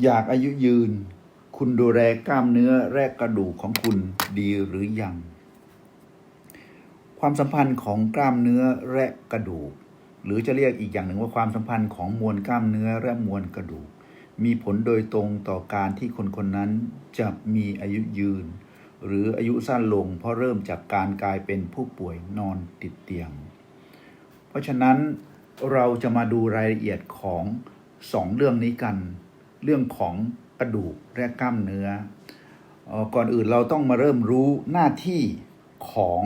อยากอายุยืน คุณดูแลกล้ามเนื้อและกระดูกของคุณดีหรือยัง ความสัมพันธ์ของกล้ามเนื้อและกระดูก หรือจะเรียกอีกอย่างหนึ่งว่าความสัมพันธ์ของมวลกล้ามเนื้อและมวลกระดูก มีผลโดยตรงต่อการที่คนคนนั้นจะมีอายุยืน หรืออายุสั้นลง เพราะเริ่มจากการกลายเป็นผู้ป่วยนอนติดเตียง เพราะฉะนั้นเราจะมาดูรายละเอียดของสองเรื่องนี้กัน เรื่องของกระดูกและกล้ามเนื้ออก่อนอื่นเราต้องมาเริ่มรู้หน้าที่ของ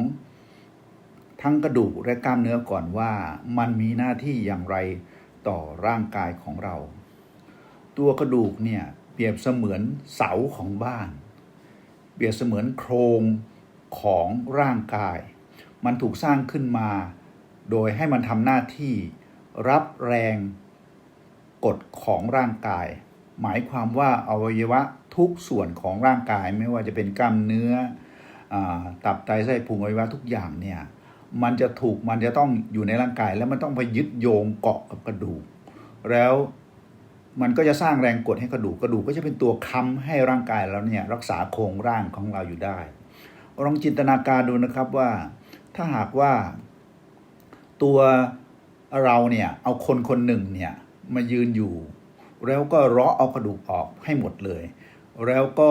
ทั้งกระดูกและกล้ามเนื้อก่อนว่ามันมีหน้าที่อย่างไรต่อร่างกายของเรา ตัวกระดูกเนี่ยเปรียบเสมือนเสาของบ้าน เปรียบเสมือนโครงของร่างกาย มันถูกสร้างขึ้นมา โดยให้มันทำหน้าที่รับแรงกดของร่างกาย หมายความว่าอวัยวะทุกส่วนของร่างกายไม่ว่าจะเป็นกล้ามเนื้ออตับไตไส้พุงอวัยวะทุกอย่างเนี่ยมันจะถูกมันจะต้องอยู่ในร่างกาย แล้วมันต้องไปยึดโยงเกาะกับกระดูก แล้วมันก็จะสร้างแรงกดให้กระดูกกระดูกก็จะเป็นตัวค้ำให้ร่างกายเราเนี่ยรักษาโครงร่างของเราอยู่ได้ลองจินตนาการดูนะครับว่าถ้าหากว่าตัวเราเนี่ยเอาคนคนหนึ่งเนี่ยมายืนอยู่ แล้วก็เลาะเอากระดูกออกให้หมดเลย แล้วก็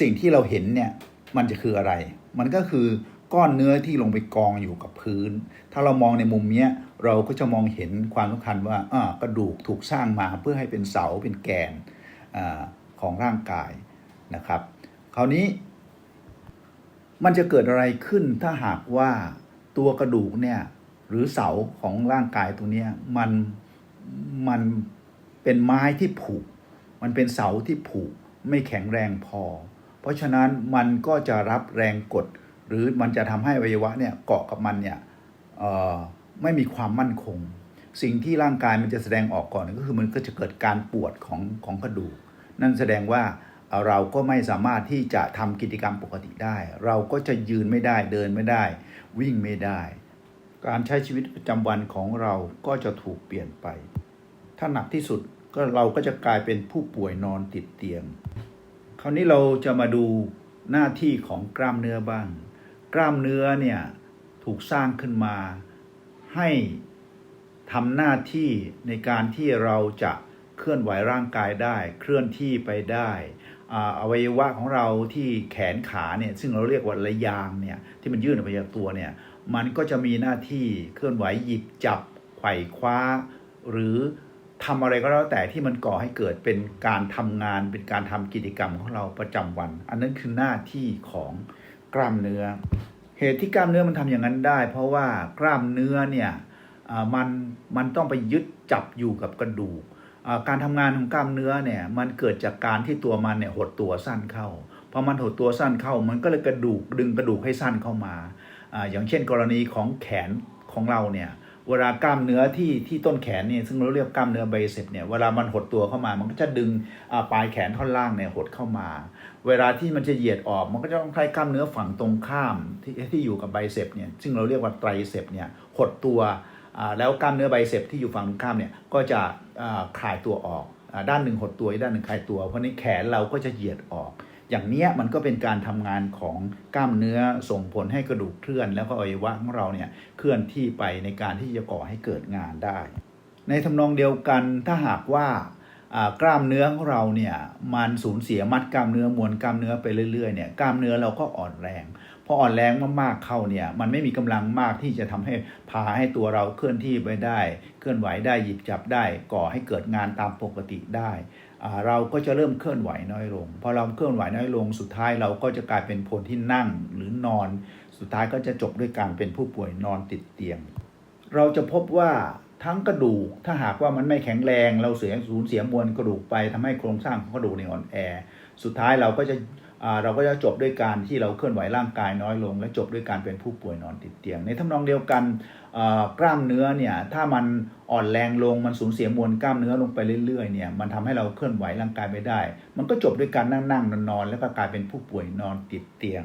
สิ่งที่เราเห็นเนี่ยมันจะคืออะไร มันก็คือก้อนเนื้อที่ลงไปกองอยู่กับพื้น ถ้าเรามองในมุมเนี้ยเราก็จะมองเห็นความสำคัญว่าอ่ากระดูกถูกสร้างมาเพื่อให้เป็นเสาเป็นแกนอของร่างกายนะครับ คราวนี้ มันจะเกิดอะไรขึ้นถ้าหากว่าตัวกระดูกเนี่ยหรือเสาของร่างกายตรงเนี้ยมันมัน เป็นไม้ที่ผุมันเป็นเสาที่ผุไม่แข็งแรงพอ เพราะฉะนั้นมันก็จะรับแรงกด หรือมันจะทำให้อวัยวะเนี่ยเกาะกับมันเนี่ยไม่มีความมั่นคง สิ่งที่ร่างกายมันจะแสดงออกก่อนก็คือมันก็จะเกิดการปวดของของกระดูก นั่นแสดงว่าเอ่อเราก็ไม่สามารถที่จะทำกิจกรรมปกติได้ เราก็จะยืนไม่ได้เดินไม่ได้ วิ่งไม่ได้ การใช้ชีวิตประจำวันของเราก็จะถูกเปลี่ยนไป ถ้าหนักที่สุดก็เราก็จะกลายเป็นผู้ป่วยนอนติดเตียง คราวนี้เราจะมาดูหน้าที่ของกล้ามเนื้อบ้าง กล้ามเนื้อเนี่ยถูกสร้างขึ้นมา ให้ทำหน้าที่ในการที่เราจะเคลื่อนไหวร่างกายได้ เคลื่อนที่ไปได้อวัยวะของเราที่แขนขาเนี่ยซึ่งเราเรียกว่าระยางเนี่ยที่มันยื่นออกไปจากตัวเนี่ยมันก็จะมีหน้าที่เคลื่อนไหวหยิบจับไขว่คว้า หรือ ทำอะไรก็แล้วแต่ที่มันก่อให้เกิดเป็นการทำงานเป็นการทำกิจกรรมของเราประจำวัน อันนั้นคือหน้าที่ของกล้ามเนื้อ เหตุที่กล้ามเนื้อมันทำอย่างนั้นได้ เพราะว่ากล้ามเนื้อเนี่ยมันมันต้องไปยึดจับอยู่กับกระดูกการทำงานของกล้ามเนื้อเนี่ยมันเกิดจากการที่ตัวมันเนี่ยหดตัวสั้นเข้าพอมันหดตัวสั้นเข้ามันก็เลยกระดูกดึงกระดูกให้สั้นเข้ามาอาอย่างเช่นกรณีของแขนของเราเนี่ย เวลากล้ามเนื้อที่ที่ต้นแขนเนี่ยซึ่งเราเรียกกล้ามเนื้อไบเซปเนี่ยเวลามันหดตัวเข้ามา มันก็จะดึงปลายแขนท่อนล่างเนี่ยหดเข้ามา เวลาที่มันจะเหยียดออก มันก็จะต้องใช้กล้ามเนื้อฝั่งตรงข้ามที่ที่อยู่กับไบเซปเนี่ยซึ่งเราเรียกว่าไตรเซปเนี่ยหดตัวแล้วกล้ามเนื้อไบเซปที่อยู่ฝั่งตรงข้ามเนี่ยก็จะอ่าคลายตัวออกด้านหนึ่งหดตัวอีกด้านหนึ่งคลายตัว เพราะนี้แขนเราก็จะเหยียดออก อย่างเนี้ยมันก็เป็นการทำงานของกล้ามเนื้อส่งผลให้กระดูกเคลื่อน แล้วก็อวัยวะของเราเนี่ยเคลื่อนที่ไปในการที่จะก่อให้เกิดงานได้ ในทำนองเดียวกันถ้าหากว่ากล้ามเนื้อของเราเนี่ยมันสูญเสียมัดกล้ามเนื้อมวลกล้ามเนื้อไปเรื่อยๆเนี่ยกล้ามเนื้อเราก็อ่อนแรงพออ่อนแรงมากๆเข้าเนี่ยมันไม่มีกำลังมากที่จะทำให้พาให้ตัวเราเคลื่อนที่ไปได้ เคลื่อนไหวได้หยิบจับได้ ก่อให้เกิดงานตามปกติได้ เราก็จะเริ่มเคลื่อนไหวน้อยลง พอเราเคลื่อนไหวน้อยลง สุดท้ายเราก็จะกลายเป็นคนที่นั่งหรือนอน สุดท้ายก็จะจบด้วยการเป็นผู้ป่วยนอนติดเตียง เราจะพบว่าทั้งกระดูกถ้าหากว่ามันไม่แข็งแรง เราเสียสูญเสียมวลกระดูกไปทำให้โครงสร้างของกระดูกในอ่อนแอ สุดท้ายเราก็จะเราก็จะจบด้วยการที่เราเคลื่อนไหวร่างกายน้อยลง และจบด้วยการเป็นผู้ป่วยนอนติดเตียง ในทำนองเดียวกัน กล้ามเนื้อเนี่ยถ้ามันอ่อนแรงลงมันสูญเสียมวลกล้ามเนื้อลงไปเรื่อยๆเนี่ยมันทำให้เราเคลื่อนไหวร่างกายไม่ได้ มันก็จบด้วยการนั่งนั่งนอนนอนๆแล้วก็กลายเป็นผู้ป่วยนอนติดเตียง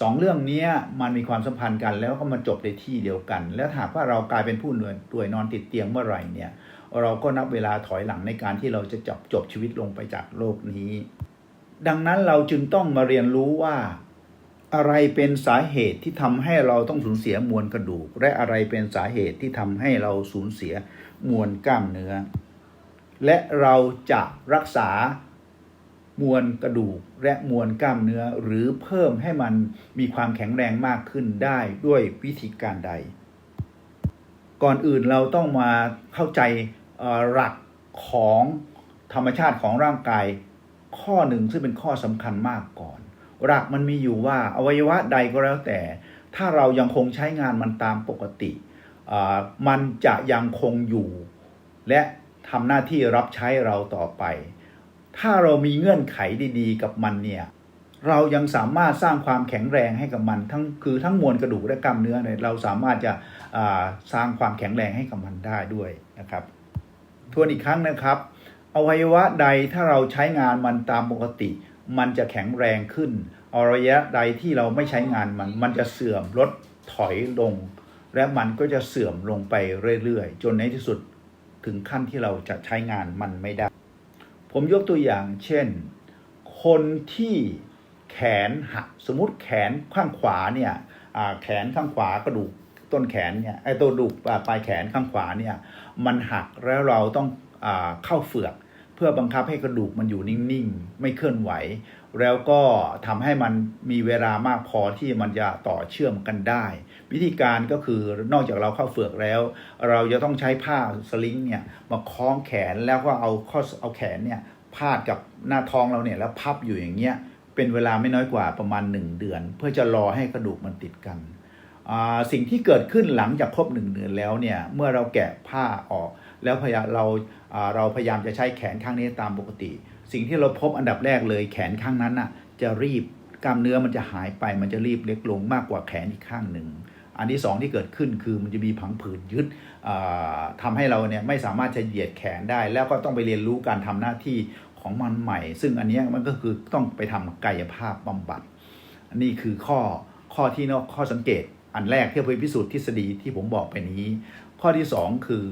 สองเรื่องนี้มันมีความสัมพันธ์กันแล้วก็มาจบในที่เดียวกัน แล้วหากว่าเรากลายเป็นผู้ป่วยนอนติดเตียงเมื่อไหร่เนี่ยเราก็นับเวลาถอยหลังในการที่เราจะจบจบชีวิตลงไปจากโลกนี้ ดังนั้นเราจึงต้องมาเรียนรู้ว่า อะไรเป็นสาเหตุที่ทำให้เราต้องสูญเสียมวลกระดูก และอะไรเป็นสาเหตุที่ทำให้เราสูญเสียมวลกล้ามเนื้อ และเราจะรักษามวลกระดูกและมวลกล้ามเนื้อหรือเพิ่มให้มันมีความแข็งแรงมากขึ้นได้ด้วยวิธีการใด ก่อนอื่นเราต้องมาเข้าใจหลักของธรรมชาติของร่างกาย ข้อหนึ่งซึ่งเป็นข้อสำคัญมากก่อน หลักมันมีอยู่ว่าอวัยวะใดก็แล้วแต่ ถ้าเรายังคงใช้งานมันตามปกติ มันจะยังคงอยู่ และทำหน้าที่รับใช้เราต่อไป ถ้าเรามีเงื่อนไขดีๆ กับมันเนี่ยเรายังสามารถสร้างความแข็งแรงให้กับมัน ทั้งคือทั้งมวลกระดูกและกล้ามเนื้อเนี่ยเราสามารถจะสร้างความแข็งแรงให้กับมันได้ด้วยนะครับทวนอีกครั้งนะครับอวัยวะใดถ้าเราใช้งานมันตามปกติ มันจะแข็งแรงขึ้นอวัยะใดที่เราไม่ใช้งานมัน มันจะเสื่อมลดถอยลง และมันก็จะเสื่อมลงไปเรื่อยๆ จนในที่สุดถึงขั้นที่เราจะใช้งานมันไม่ได้ ผมยกตัวอย่างเช่น คนที่แขนหักสมมติแขนข้างขวาเนี่ยแขนข้างขวากระดูกต้นแขนเนี่ยไอ้ตัวดูกปลายแขนข้างขวาเนี่ยมันหักแล้วเราต้องอเข้าเฟือก เพื่อบังคับให้กระดูกมันอยู่นิ่งๆ ไม่เคลื่อนไหว แล้วก็ทำให้มันมีเวลามากพอที่มันจะต่อเชื่อมกันได้ วิธีการก็คือนอกจากเราเข้าเฟือกแล้ว เราจะต้องใช้ผ้าสลิงเนี่ยมาคล้องแขนแล้วก็เอาข้อเอาแขนเนี่ยพาดกับหน้าท้องเราเนี่ยแล้วพับอยู่อย่างเงี้ยเป็นเวลาไม่น้อยกว่าประมาณ 1 เดือน เพื่อจะรอให้กระดูกมันติดกัน สิ่งที่เกิดขึ้นหลังจากครบ1เดือนแล้วเนี่ยเมื่อเราแกะผ้าออก แล้วพยายามเรา เราพยายามจะใช้แขนข้างนี้ตามปกติ สิ่งที่เราพบอันดับแรกเลยแขนข้างนั้นน่ะจะรีบกล้ามเนื้อมันจะหายไปมันจะรีบเล็กลงมากกว่าแขนอีกข้างหนึ่งอันที่สองที่เกิดขึ้นคือมันจะมีผังผืดยึดอ่าทำให้เราเนี่ยไม่สามารถจะเหยียดแขนได้ แล้วก็ต้องไปเรียนรู้การทำหน้าที่ของมันใหม่ ซึ่งอันนี้มันก็คือต้องไปทำกายภาพบำบัดอันนี้คือข้อข้อที่นอกข้อสังเกตอันแรกที่เพื่อพิสูจน์ทฤษฎีที่ผมบอกไปนี้ ข้อที่ 2 คือ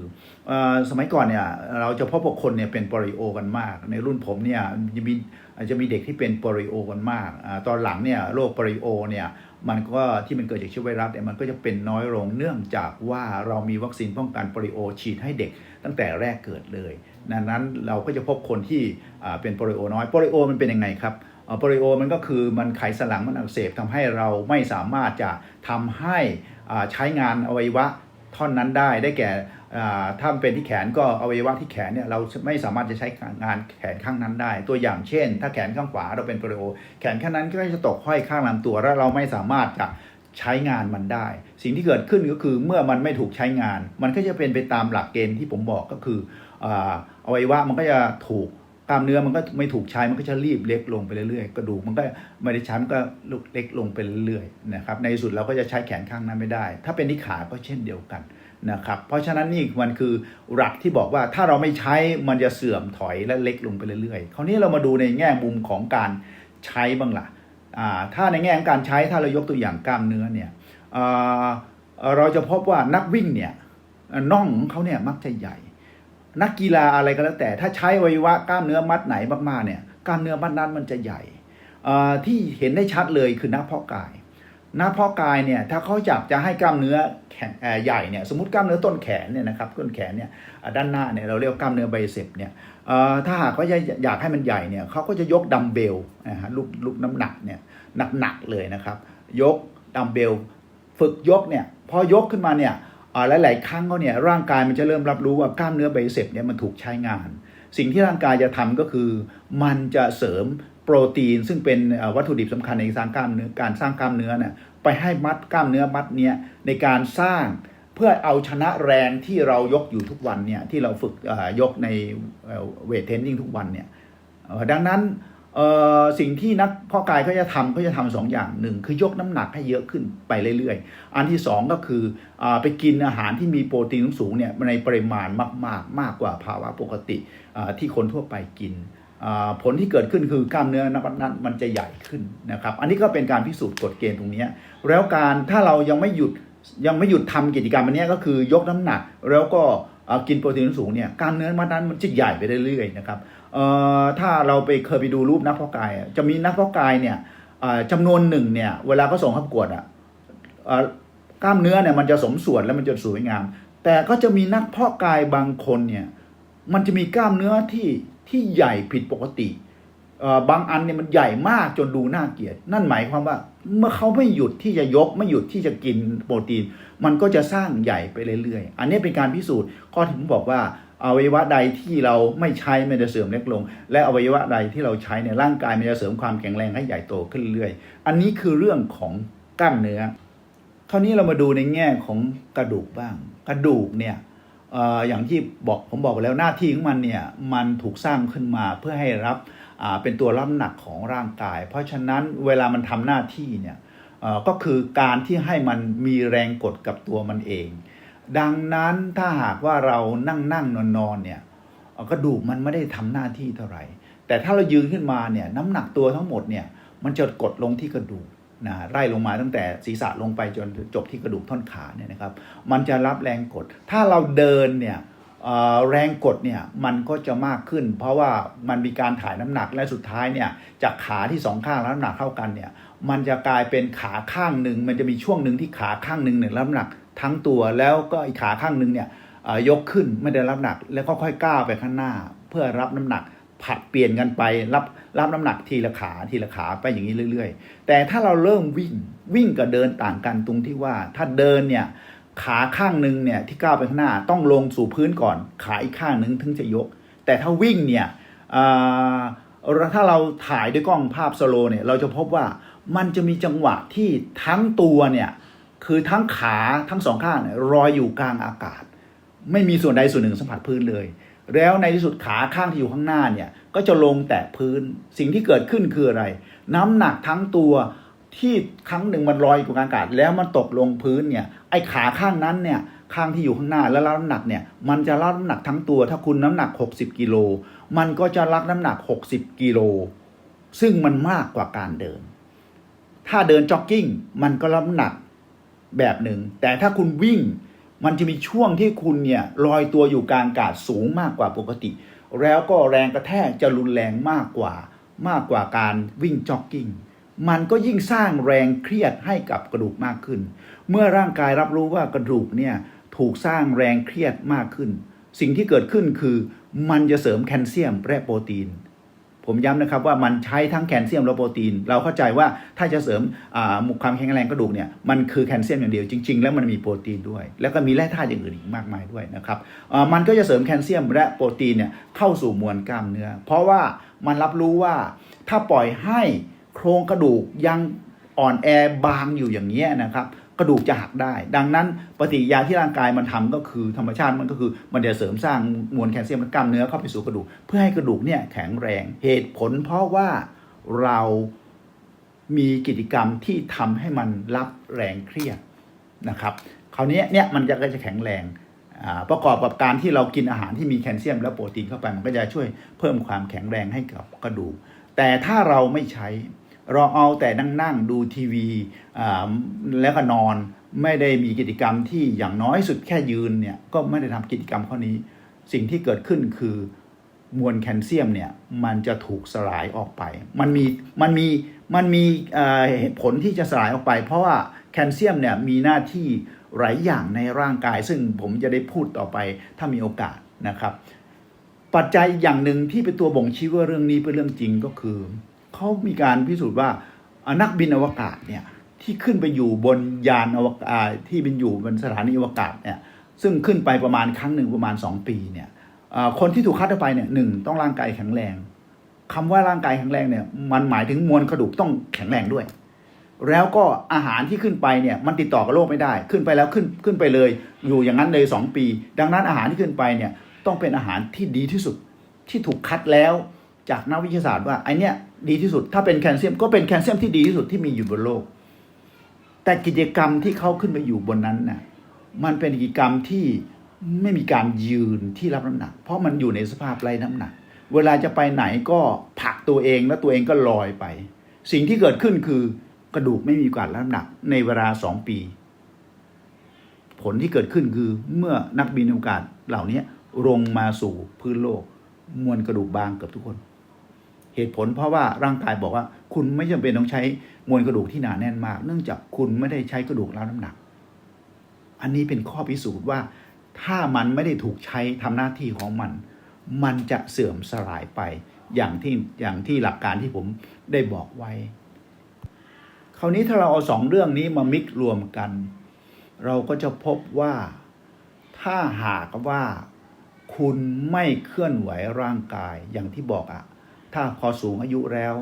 อสมัยก่อนเนี่ยเราจะพบว่าคนเนี่ยเป็นปลิโอกันมาก ในรุ่นผมเนี่ยจะมีอาจจะมีเด็กที่เป็นปลิโอกันมากอตอนหลังเนี่ยโรคปลิโอเนี่ยมันก็ที่มันเกิดจากเชื้อไวรัสเนี่ยมันก็จะเป็นน้อยลงเนื่องจากว่าเรามีวัคซีนป้องกันปลิโอฉีดให้เด็กตั้งแต่แรกเกิดเลยดังนั้นเราก็จะพบคนที่เป็นปลิโอน้อยปลิโอมันเป็นยังไงครับปลิโอมันก็คือมันไขสันหลังมันอักเสบทำให้เราไม่สามารถจะทำให้ใช้งานอวัยวะ ท่อนนั้นได้ได้แก่ถ้าเป็นที่แขนก็อวัยวะที่แขนเนี่ยเราไม่สามารถจะใช้งานแขนข้างนั้นได้ ตัวอย่างเช่น ถ้าแขนข้างขวาเราเป็นโปลิโอแขนข้างนั้นก็จะตกห้อยข้างลำตัวแล้วเราไม่สามารถจะใช้งานมันได้ สิ่งที่เกิดขึ้นก็คือเมื่อมันไม่ถูกใช้งาน มันก็จะเป็นไปตามหลักเกณฑ์ที่ผมบอกก็คือออวัยวะมันก็จะถูก กล้ามเนื้อมันก็ไม่ถูกใช้มันก็จะรีบเล็กลงไปเรื่อยๆกระดูกมันก็ไม่ได้ใช้มันก็ลุกเล็กลงไปเรื่อยๆนะครับในสุดเราก็จะใช้แขนข้างนั้นไม่ได้ ถ้าเป็นที่ขาก็เช่นเดียวกันนะครับเพราะฉะนั้นนี่มันคือหลักที่บอกว่าถ้าเราไม่ใช้มันจะเสื่อมถอยและเล็กลงไปเรื่อยๆคราวนี้เรามาดูในแง่มุมของการใช้บ้างล่ะอ่าถ้าในแง่ของการใช้ถ้าเรายกตัวอย่างกล้ามเนื้อเนี่ยเราจะพบว่านักวิ่งเนี่ยน่องของเขาเนี่ยมักจะใหญ่ นักกีฬาอะไรก็แล้วแต่ ถ้าใช้อวัยวะกล้ามเนื้อมัดไหนมากๆเนี่ยกล้ามเนื้อมัดนั้นมันจะใหญ่ที่เห็นได้ชัดเลยคือนักเพาะกายนักเพาะกายเนี่ยถ้าเขาอยากจะให้กล้ามเนื้อแข็งใหญ่เนี่ยสมมติกล้ามเนื้อต้นแขนเนี่ยนะครับต้นแขนเนี่ยด้านหน้าเนี่ยเราเรียกว่ากล้ามเนื้อไบเซปเนี่ยถ้าหากว่าอยากอยากให้มันใหญ่เนี่ยเขาก็จะยกดัมเบลนะฮะลูกลูกน้ำหนักเนี่ยหนักๆเลยนะครับ ยกดัมเบลฝึกยกเนี่ยพอยกขึ้นมาเนี่ย อ่าหลายครั้งเขาเนี่ยร่างกายมันจะเริ่มรับรู้ว่ากล้ามเนื้อไบเซปเนี่ยมันถูกใช้งาน สิ่งที่ร่างกายจะทำก็คือ มันจะเสริมโปรตีน ซึ่งเป็นวัตถุดิบสำคัญในสร้างกล้ามเนื้อการสร้างกล้ามเนื้อเนี่ยไปให้มัดกล้ามเนื้อมัดเนี้ยในการสร้างเพื่อเอาชนะแรงที่เรายกอยู่ทุกวันเนี่ยที่เราฝึกยกในเวทเทรนนิ่งทุกวันเนี่ยดังนั้น สิ่งที่นักเพาะกายเขาจะทำเขาจะทำสองอย่างหนึ่งคือยกน้ำหนักให้เยอะขึ้นไปเรื่อยๆ อันที่สองก็คืออไปกินอาหารที่มีโปรตีนสูงเนี่ยในปริมาณมากๆ มากกว่าภาวะปกติที่คนทั่วไปกิน ผลที่เกิดขึ้นคือกล้ามเนื้อนั้นมันจะใหญ่ขึ้นนะครับอันนี้ก็เป็นการพิสูจน์กฎเกณฑ์ตรงนี้แล้วการถ้าเรายังไม่หยุดยังไม่หยุดทำกิจกรรมอันนี้ก็คือยกน้ำหนักแล้วก็ กินโปรตีนสูงเนี่ยกล้ามเนื้อมัดนั้นมันจะใหญ่ไปเรื่อยๆนะครับเอ่อถ้าเราไปเคยไปดูรูปนักเพาะกาย จะมีนักเพาะกายเนี่ยจำนวนหนึ่งเนี่ยเวลาเขาส่งเข้าประกวดอะกล้ามเนื้อเนี่ยมันจะสมส่วนแล้วมันจะสวยงาม แต่ก็จะมีนักเพาะกายบางคนเนี่ยมันจะมีกล้ามเนื้อที่ที่ใหญ่ผิดปกติเอ่อบางอันเนี่ยมันใหญ่มากจนดูน่าเกลียด นั่นหมายความว่าเมื่อเขาไม่หยุดที่จะยกไม่หยุดที่จะกินโปรตีน มันก็จะสร้างใหญ่ไปเรื่อยๆ อันนี้เป็นการพิสูจน์ข้อที่ผมบอกว่าอวัยวะใดที่เราไม่ใช้มันจะเสื่อมเล็กลง และอวัยวะใดที่เราใช้เนี่ยร่างกายมันจะเสริมความแข็งแรงให้ใหญ่โตขึ้นเรื่อยๆอันนี้คือเรื่องของกล้ามเนื้อ คราวนี้เรามาดูในแง่ของกระดูกบ้าง กระดูกเนี่ยออย่างที่บอกผมบอกไปแล้วหน้าที่ของมันเนี่ยมันถูกสร้างขึ้นมาเพื่อให้รับเป็นตัวรับน้ำหนักของร่างกาย เพราะฉะนั้นเวลามันทำหน้าที่เนี่ย ก็คือการที่ให้มันมีแรงกดกับตัวมันเอง ดังนั้นถ้าหากว่าเรานั่งนั่งนอนนอนเนี่ยกระดูกมันไม่ได้ทำหน้าที่เท่าไหร่ แต่ถ้าเรายืนขึ้นมาเนี่ยน้ำหนักตัวทั้งหมดเนี่ยมันจะกดลงที่กระดูกนะไล่ลงมาตั้งแต่ศีรษะลงไปจนจบที่กระดูกท่อนขาเนี่ยนะครับ มันจะรับแรงกด ถ้าเราเดินเนี่ย แรงกดเนี่ยมันก็จะมากขึ้น เพราะว่ามันมีการถ่ายน้ำหนักและสุดท้ายเนี่ยจากขาที่สองข้างรับน้ำหนักเท่ากันเนี่ยมันจะกลายเป็นขาข้างหนึ่งมันจะมีช่วงหนึ่งที่ขาข้างหนึ่งเนี่ยรับน้ำหนักทั้งตัวแล้วก็อีกขาข้างหนึ่งเนี่ยยกขึ้นไม่ได้รับน้ำหนัก แล้วก็ค่อยก้าวไปข้างหน้า เพื่อรับน้ำหนักผัดเปลี่ยนกันไปรับรับน้ำหนักทีละขาทีละขาไปอย่างนี้เรื่อย ๆ แต่ถ้าเราเริ่มวิ่งวิ่งกับเดินต่างกันตรงที่ว่าถ้าเดินเนี่ย ขาข้างหนึ่งเนี่ยที่ก้าวไปข้างหน้าต้องลงสู่พื้นก่อน ขาอีกข้างหนึ่งถึงจะยก แต่ถ้าวิ่งเนี่ยถ้าเราถ่ายด้วยกล้องภาพสโลเนี่ยเราจะพบว่ามันจะมีจังหวะที่ทั้งตัวเนี่ยคือทั้งขาทั้งสองข้างเนี่ยลอยอยู่กลางอากาศ ไม่มีส่วนใดส่วนหนึ่งสัมผัสพื้นเลย แล้วในที่สุดขาข้างที่อยู่ข้างหน้าเนี่ยก็จะลงแตะพื้นสิ่งที่เกิดขึ้นคืออะไร น้ำหนักทั้งตัว ที่ครั้งหนึ่งมันลอยอยู่กลางอากาศ แล้วมันตกลงพื้นเนี่ยไอ้ขาข้างนั้นเนี่ยข้างที่อยู่ข้างหน้าแล้วรับน้ำหนักเนี่ยมันจะรับน้ำหนักทั้งตัว ถ้าคุณน้ำหนัก 60กิโลมันก็จะรับน้ำหนัก 60กิโลซึ่งมันมากกว่าการเดิน ถ้าเดินจ็อกกิ้งมันก็รับน้ำหนักแบบหนึ่งแต่ถ้าคุณวิ่งมันจะมีช่วงที่คุณเนี่ยลอยตัวอยู่กลางอากาศสูงมากกว่าปกติ แล้วก็แรงกระแทกจะรุนแรงมากกว่ามากกว่าการวิ่งจ็อกกิ้ง มันก็ยิ่งสร้างแรงเครียดให้กับกระดูกมากขึ้น เมื่อร่างกายรับรู้ว่ากระดูกเนี่ยถูกสร้างแรงเครียดมากขึ้น สิ่งที่เกิดขึ้นคือมันจะเสริมแคลเซียมและโปรตีน ผมย้ำนะครับว่ามันใช้ทั้งแคลเซียมและโปรตีน เราเข้าใจว่าถ้าจะเสริมมุกความแข็งแรงกระดูกเนี่ยมันคือแคลเซียมอย่างเดียวจริง ๆ แล้วมันมีโปรตีนด้วย แล้วก็มีแร่ธาตุอย่างอื่นอีกมากมายด้วยนะครับมันก็จะเสริมแคลเซียมและโปรตีนเนี่ยเข้าสู่มวลกล้ามเนื้อ เพราะว่ามันรับรู้ว่าถ้าปล่อยให้ โครงกระดูกยังอ่อนแอบางอยู่อย่างนี้ยนะครับกระดูกจะหักได้ ดังนั้นปฏิกิริยาที่ร่างกายมันทำก็คือธรรมชาติมันก็คือมันจะเสริมสร้างมวลแคลเซียมและกล้ามเนื้อเข้าไปสู่กระดูก เพื่อให้กระดูกเนี่ยแข็งแรง เหตุผลเพราะว่าเรามีกิจกรรมที่ทำให้มันรับแรงเครียดนะครับคราวนี้เนี่ยมันจะก็จะแข็งแรงประกอบกับการที่เรากินอาหารที่มีแคลเซียม และโปรตีนเข้าไปมันก็จะช่วยเพิ่มความแข็งแรงให้กับกระดูก แต่ถ้าเราไม่ใช้ เราเอาแต่นั่งนั่งดูทีวีแล้วก็นอนไม่ได้มีกิจกรรมที่อย่างน้อยสุดแค่ยืนเนี่ยก็ไม่ได้ทำกิจกรรมข้อนี้ สิ่งที่เกิดขึ้นคือมวลแคลเซียมเนี่ยมันจะถูกสลายออกไป มันมีมันมีมันมีผลที่จะสลายออกไป เพราะว่าแคลเซียมเนี่ยมีหน้าที่หลายอย่างในร่างกาย ซึ่งผมจะได้พูดต่อไปถ้ามีโอกาสนะครับ ปัจจัยอย่างหนึ่งที่เป็นตัวบ่งชี้ว่าเรื่องนี้เป็นเรื่องจริงก็คือ เขามีการพิสูจน์ว่าอนักบินอวกาศเนี่ยที่ขึ้นไปอยู่บนยานอวกาศที่เป็นอยู่บนสถานีอวกาศเนี่ยซึ่งขึ้นไปประมาณครั้งหนึ่งประมาณ 2 ปีเนี่ยคนที่ถูกคัดออกไปเนี่ยหนึ่งต้องร่างกายแข็งแรงคำว่าร่างกายแข็งแรงเนี่ยมันหมายถึงมวลกระดูกต้องแข็งแรงด้วย แล้วก็อาหารที่ขึ้นไปเนี่ยมันติดต่อกับโลกไม่ได้ ขึ้นไปแล้วขึ้นขึ้นไปเลย อยู่อย่างนั้นเลย 2 ปี ดังนั้นอาหารที่ขึ้นไปเนี่ยต้องเป็นอาหารที่ดีที่สุดที่ถูกคัดแล้วจากนักวิทยาศาสตร์ว่าไอเนี้ย ดีที่สุด ถ้าเป็นแคลเซียมก็เป็นแคลเซียมที่ดีที่สุดที่มีอยู่บนโลก แต่กิจกรรมที่เขาขึ้นไปอยู่บนนั้นน่ะมันเป็นกิจกรรมที่ไม่มีการยืนที่รับน้ำหนัก เพราะมันอยู่ในสภาพไร้น้ำหนัก เวลาจะไปไหนก็ผลักตัวเองแล้วตัวเองก็ลอยไป สิ่งที่เกิดขึ้นคือกระดูกไม่มีการรับน้ำหนัก ในเวลาสองปี ผลที่เกิดขึ้นคือเมื่อนักบินอวกาศเหล่านี้ลงมาสู่พื้นโลก มวลกระดูกบางเกือบทุกคน เหตุผลเพราะว่าร่างกายบอกว่าคุณไม่จำเป็นต้องใช้มวลกระดูกที่หนาแน่นมาก เนื่องจากคุณไม่ได้ใช้กระดูกรับน้ำหนัก อันนี้เป็นข้อพิสูจน์ว่า ถ้ามันไม่ได้ถูกใช้ทำหน้าที่ของมัน มันจะเสื่อมสลายไป อย่างที่อย่างที่หลักการที่ผมได้บอกไว้ คราวนี้ถ้าเราเอาสองเรื่องนี้มามิกรวมกัน เราก็จะพบว่าถ้าหากว่าคุณไม่เคลื่อนไหวร่างกายอย่างที่บอกอะ ถ้าพอสูงอายุแล้ว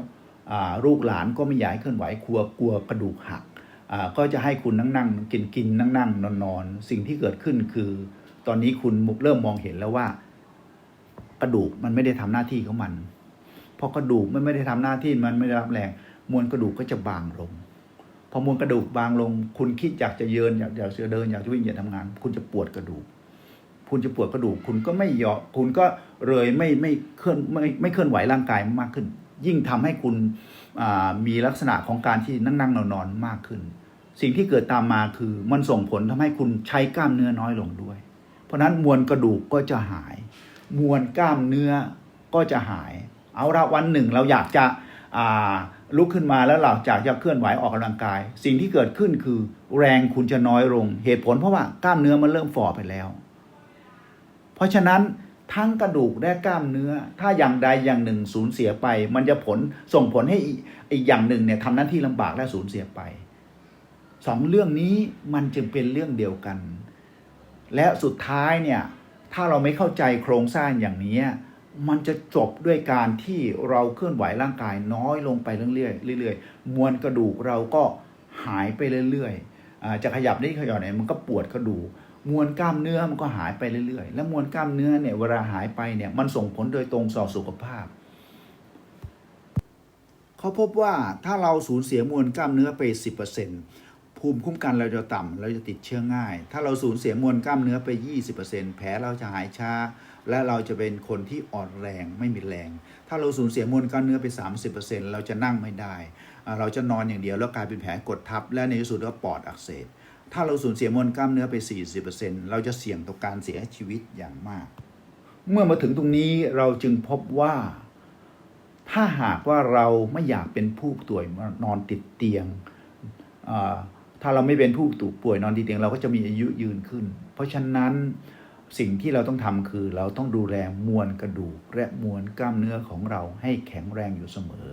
ลูกหลานก็ไม่อยากให้เคลื่อนไหวกลัวกลัวกระดูกหักก็จะให้คุณนั่งนั่งกินกินนั่งนั่งนอนนอนสิ่งที่เกิดขึ้นคือ ตอนนี้คุณเริ่มมองเห็นแล้วว่า กระดูกมันไม่ได้ทำหน้าที่ของมันพอกระดูกมันไม่ได้ทำหน้าที่มันไม่ได้รับแรงมวลกระดูกก็จะบางลง พอมวลกระดูกบางลง คุณคิดอยากจะเยินอยากอยากจะเดินอยากจะวิ่งอยากทำงาน คุณจะปวดกระดูก คุณจะปวดกระดูกคุณก็ไม่ยอมคุณก็เลยไม่ไม่เคลื่อนไม่ไม่เคลื่อนไหวร่างกายมากขึ้น ยิ่งทำให้คุณมีลักษณะของการที่นั่งนั่งนอนนอนมากขึ้น สิ่งที่เกิดตามมาคือมันส่งผลทำให้คุณใช้กล้ามเนื้อน้อยลงด้วย เพราะฉะนั้นมวลกระดูกก็จะหาย มวลกล้ามเนื้อก็จะหาย เอาละวันหนึ่งเราอยากจะลุกขึ้นมาแล้วเราอยากจะเคลื่อนไหวออกกำลังกาย สิ่งที่เกิดขึ้นคือแรงคุณจะน้อยลง เหตุผลเพราะว่ากล้ามเนื้อมันเริ่มฝ่อไปแล้ว ราะฉะนั้นทั้งกระดูกและกล้ามเนื้อ ถ้าอย่างใดอย่างหนึ่งสูญเสียไป มันจะผลส่งผลให้อีกอย่างหนึ่งเนี่ยทำหน้าที่ลำบากและสูญเสียไปสองเรื่องนี้มันจึงเป็นเรื่องเดียวกัน และสุดท้ายเนี่ยถ้าเราไม่เข้าใจโครงสร้างอย่างนี้มันจะจบด้วยการที่เราเคลื่อนไหวร่างกายน้อยลงไปเรื่อยๆเรื่อยๆมวลกระดูกเราก็หายไปเรื่อยๆอจะขยับได้ขยับไหนมันก็ปวดกระดูก มวลกล้ามเนื้อมันก็หายไปเรื่อยๆ และมวลกล้ามเนื้อเนี่ยเวลาหายไปเนี่ยมันส่งผลโดยตรงต่อสุขภาพ เขาพบว่าถ้าเราสูญเสียมวลกล้ามเนื้อไป 10%ภูมิคุ้มกันเราจะต่ำเราจะติดเชื้อง่าย ถ้าเราสูญเสียมวลกล้ามเนื้อไป 20%แผลเราจะหายช้า และเราจะเป็นคนที่อ่อนแรงไม่มีแรง ถ้าเราสูญเสียมวลกล้ามเนื้อไป 30%เราจะนั่งไม่ได้ เราจะนอนอย่างเดียวแล้วกลายเป็นแผลกดทับ และในที่สุดก็ปอดอักเสบ ถ้าเราสูญเสียมวลกล้ามเนื้อไป 40%เราจะเสี่ยงต่อการเสียชีวิตอย่างมาก เมื่อมาถึงตรงนี้เราจึงพบว่า ถ้าหากว่าเราไม่อยากเป็นผู้ป่วยนอนติดเตียง ถ้าเราไม่เป็นผู้ป่วยนอนติดเตียง เราก็จะมีอายุยืนขึ้น เพราะฉะนั้นสิ่งที่เราต้องทำคือเราต้องดูแลมวลกระดูก และมวลกล้ามเนื้อของเราให้แข็งแรงอยู่เสมอ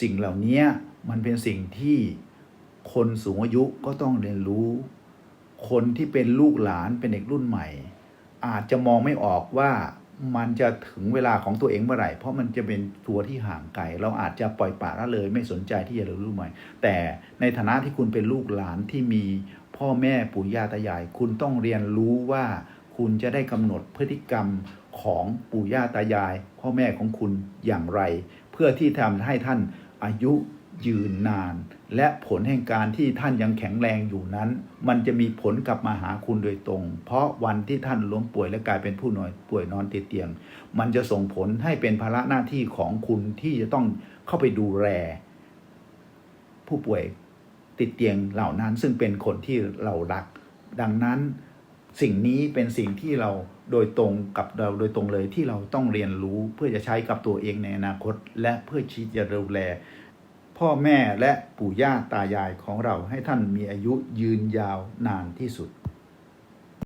สิ่งเหล่านี้มันเป็นสิ่งที่ คนสูงอายุก็ต้องเรียนรู้ คนที่เป็นลูกหลานเป็นเด็กรุ่นใหม่ อาจจะมองไม่ออกว่ามันจะถึงเวลาของตัวเองเมื่อไหร่ เพราะมันจะเป็นตัวที่ห่างไกล เราอาจจะปล่อยปละละเลย ไม่สนใจที่จะเรียนรู้ใหม่ แต่ในฐานะที่คุณเป็นลูกหลานที่มีพ่อแม่ปู่ย่าตายาย คุณต้องเรียนรู้ว่าคุณจะได้กำหนดพฤติกรรมของปู่ย่าตายาย พ่อแม่ของคุณอย่างไร เพื่อที่ทำให้ท่านอายุ ยืนนาน และผลแห่งการที่ท่านยังแข็งแรงอยู่นั้น มันจะมีผลกลับมาหาคุณโดยตรง เพราะวันที่ท่านล้มป่วยและกลายเป็นผู้นอนป่วยนอนติดเตียง มันจะส่งผลให้เป็นภาระหน้าที่ของคุณที่จะต้องเข้าไปดูแลผู้ป่วยติดเตียงเหล่านั้นซึ่งเป็นคนที่เรารัก ดังนั้นสิ่งนี้เป็นสิ่งที่เราโดยตรงกับเราโดยตรงเลยที่เราต้องเรียนรู้เพื่อจะใช้กับตัวเองในอนาคต และเพื่อที่จะดูแล พ่อแม่และปู่ย่าตายายของเราให้ท่านมีอายุยืนยาวนานที่สุด